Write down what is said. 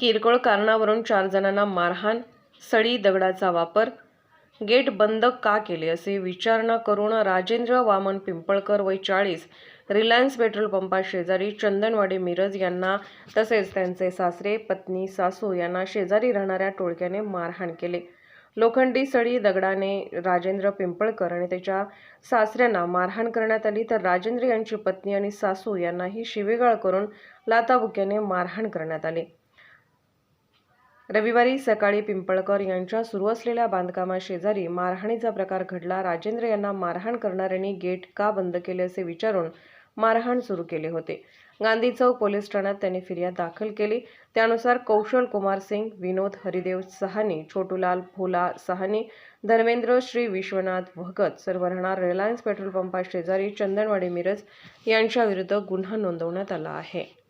किरकोळ कारणावरून चार जणांना मारहाण सळी दगडाचा वापर गेट बंद का केले असे विचारणा करून राजेंद्र वामन पिंपळकर वय चाळीस रिलायन्स पेट्रोल पंपा शेजारी चंदनवाडे मिरज यांना तसेच त्यांचे सासरे पत्नी सासू यांना शेजारी राहणाऱ्या टोळक्याने मारहाण केले. लोखंडी सळी दगडाने राजेंद्र पिंपळकर आणि त्याच्या सासऱ्यांना मारहाण करण्यात आली. तर राजेंद्र यांची पत्नी आणि सासू यांनाही शिवेगाळ करून लाताबुक्याने मारहाण करण्यात आली. रविवारी सकाळी पिंपळकर यांच्या सुरू असलेल्या बांधकामाशेजारी मारहाणीचा प्रकार घडला. राजेंद्र यांना मारहाण करणाऱ्यांनी गेट का बंद केले असे विचारून मारहाण सुरू केले होते. गांधी चौक पोलीस ठाण्यात त्यांनी फिर्याद दाखल केली. त्यानुसार कौशल कुमार सिंग विनोद हरिदेव सहानी छोटूलाल भोला सहानी धर्मेंद्र श्री विश्वनाथ भगत सर्व राहणार रिलायन्स पेट्रोल पंपा शेजारी चंदनवाडी मिरज यांच्याविरुद्ध गुन्हा नोंदवण्यात आला आहे.